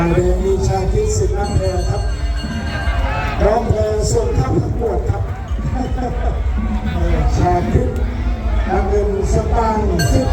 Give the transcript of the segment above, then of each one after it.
ฝ่าเแดงมีชาคิดสิทนักแพรครับร้องเพลงส่วนข้าวปวดครับชาคิดนักเงินสตางค์สิท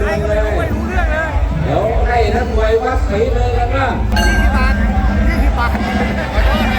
หนเลยเดี๋ยวให้นักมวยวัดสีเลยกันว่ายี่สิบบาทยี่สิบบาท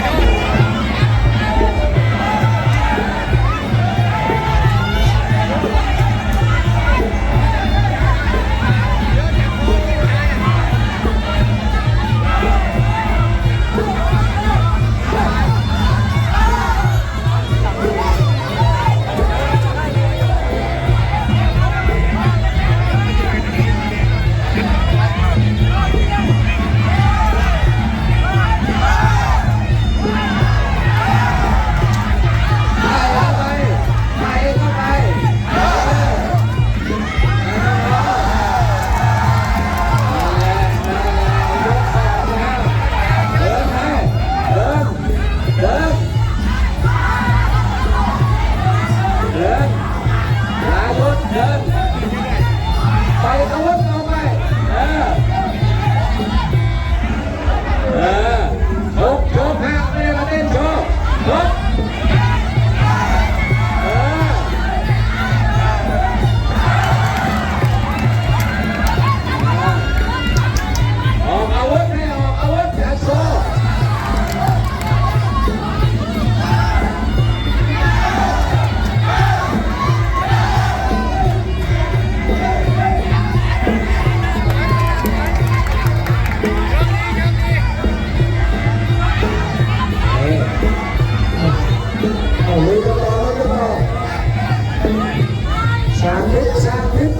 ชาคิด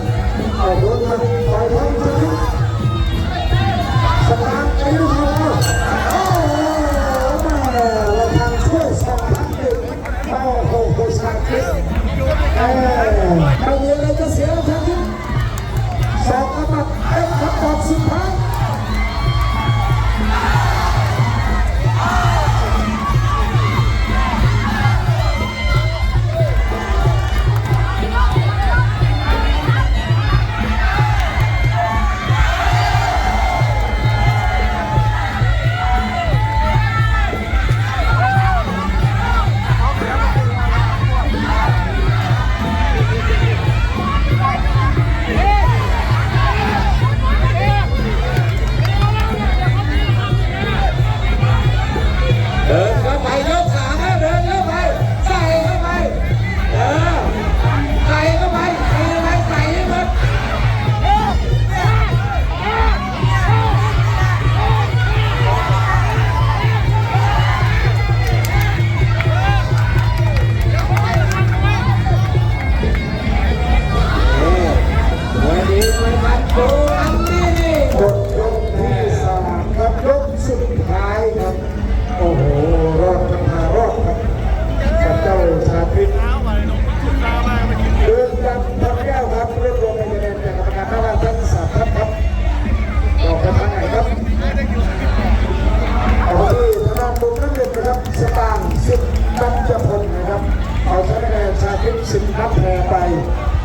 ออกรถมาไปทางซ้ายสตาร์ทอ้เขาโอ้โหมาทางช่วยสองพันหนึ่งโอ้โธิ์